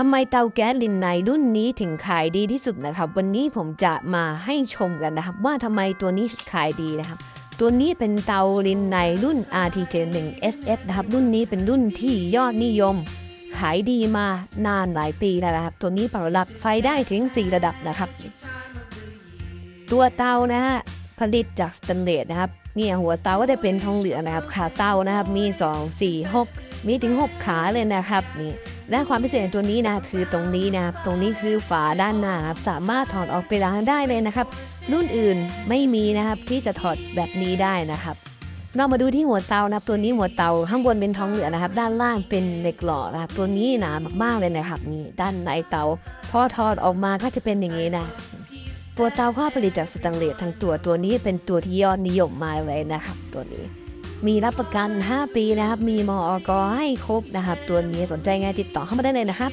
ทำไมเตาแก๊สลินไนรุ่นนี้ถึงขายดีที่สุดนะครับ วันนี้ผมจะมาให้ชมกันนะครับ ว่าทำไมตัวนี้ขายดีนะครับ ตัวนี้เป็นเตาลินไนรุ่น RTJ1 SS นะครับ รุ่นนี้เป็นรุ่นที่ยอดนิยม ขายดีมานานหลายปีแล้วนะครับ ตัวนี้ปรับระดับไฟได้ถึง 4 ระดับนะครับ ตัวเตานะฮะผลิตจากสแตนเลสนะครับเนี่ยหัวเตาก็จะเป็นทองเหลืองนะครับ ขาเตานะครับมี 2 4 6 มีถึง 6 ขาเลยนะครับนี่ และความพิเศษตัวนี้นะคือตรงนี้นะครับตรงนี้คือฝาด้านหน้าครับสามารถถอดออกไปล้างได้เลยนะครับ รุ่นอื่นไม่มีนะครับที่จะถอดแบบนี้ได้นะครับเรามาดูที่หัวเตานะครับตัวนี้หัวเตาข้างบนเป็นทองเหลืองนะครับ ด้านล่างเป็นเหล็กหล่อนะครับตัวนี้หนามากๆเลยนะครับนี่ด้านในเตาพอถอดออกมาก็จะเป็นอย่างนี้นะตัวเตาข้อผลิตจากสแตนเลสทั้งตัวตัวนี้เป็นตัวที่ยอดนิยมมาเลยนะครับ ตัวนี้ มีรับประกัน 5 ปีนะครับ มีมออกให้ครบนะครับ ตัวนี้สนใจไงติดต่อเข้ามาได้เลยนะครับ